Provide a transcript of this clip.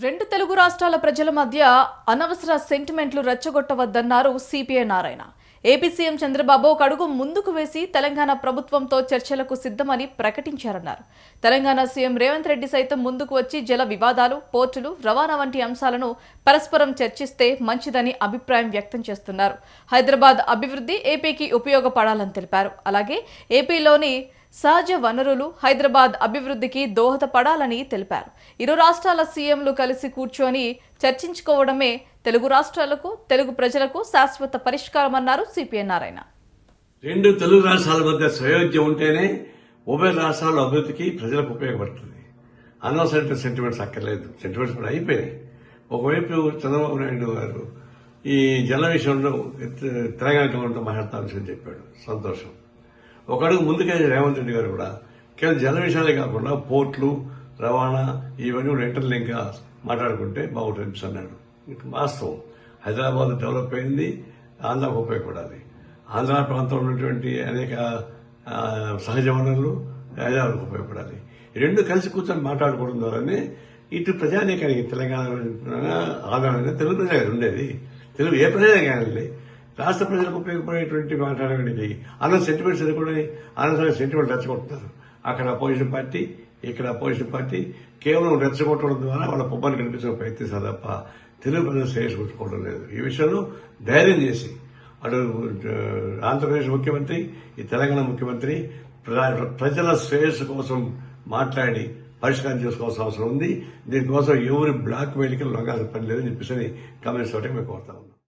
రెండు తెలుగు రాష్ట్రాల ప్రజల మధ్య అనవసర సెంటిమెంట్లు రెచ్చగొట్టవద్దన్నారు CPI Narayana. AP CM Chandrababu ఒక అడుగు ముందుకు వేసి తెలంగాణ ప్రభుత్వంతో చర్చలకు సిద్ధమని ప్రకటించారన్నారు. తెలంగాణ సీఎం రేవంత్ రెడ్డి సైతం ముందుకు వచ్చి జల వివాదాలు పోర్టులు రవాణా వంటి అంశాలను పరస్పరం చర్చిస్తే మంచిదని అభిప్రాయం వ్యక్తం చేస్తున్నారు. హైదరాబాద్ అభివృద్ధి ఏపీకి ఉపయోగపడాలని తెలిపారు. అలాగే ఏపీలోని సహజ వనరులు హైదరాబాద్ అభివృద్ధికి దోహదపడాలని తెలిపారు. ఇరు రాష్ట్రాల సీఎంలు కలిసి కూర్చొని చర్చించుకోవడమే తెలుగు రాష్ట్రాలకు తెలుగు ప్రజలకు శాశ్వత పరిష్కారమన్నారు సిపిఎన్ నారాయణ. రెండు తెలుగు రాష్ట్రాల మధ్య సయోధ్య ఉంటేనే ఉభయ రాష్ట్రాల అభివృద్ధికి ప్రజలకు ఉపయోగపడుతుంది. అనవసరమైన సెంటిమెంట్స్ అక్కర్లేదు. సెంటిమెంట్స్ కూడా అయిపోయినాయి ఒకవైపు చంద్రబాబు నాయుడు గారు ఈ జల విషయంలో తెలంగాణ గవర్నమెంట్ మాట్లాడతామని చెప్పాడు. సంతోషం. ఒక అడుగు ముందుకే రేవంత్ రెడ్డి గారు కూడా కేవలం జల విషయాలే కాకుండా పోర్ట్లు రవాణా ఇవన్నీ కూడా ఇంటర్లింక్గా మాట్లాడుకుంటే బాగుంటుంది అన్నాడు వాస్తవం. హైదరాబాద్ డెవలప్ అయింది ఆంధ్రాకు ఉపయోగపడాలి. ఆంధ్ర ప్రాంతంలో ఉన్నటువంటి అనేక సహజ వనరులు హైదరాబాద్కు ఉపయోగపడాలి. రెండు కలిసి కూర్చొని మాట్లాడుకోవడం ద్వారానే ఇటు ప్రజానీకానికి తెలంగాణ ఆంధ్ర తెలుగు ప్రజలు ఉండేది. తెలుగు ఏ ప్రజలే రాష్ట్ర ప్రజలకు ఉపయోగపడేటువంటి మాట్లాడడానికి అన్న సెంటిమెంట్స్ కూడా అనవసరమైన సెంటిమెంట్ రెచ్చగొడుతున్నారు అక్కడ అపోజిషన్ పార్టీ ఇక్కడ అపోజిషన్ పార్టీ కేవలం రెచ్చగొట్టడం ద్వారా వాళ్ళ పొబ్బాన్ని కనిపించడం ప్రయత్నిస్తారు తప్ప తెలుగు ప్రజలు శ్రేయస్కొట్టుకోవడం లేదు. ఈ విషయంలో ధైర్యం చేసి అటు ఆంధ్రప్రదేశ్ ముఖ్యమంత్రి ఈ తెలంగాణ ముఖ్యమంత్రి ప్రజల శ్రేయస్సు కోసం మాట్లాడి పరిష్కారం చేసుకోవాల్సిన అవసరం ఉంది. దీనికోసం ఎవరి బ్లాక్ మెయిల్కి లొంగాల్సిన పని లేదని చెప్పేసి కమ్యూనిస్ట్ ఒకటి మేము కోరుతా ఉన్నాం.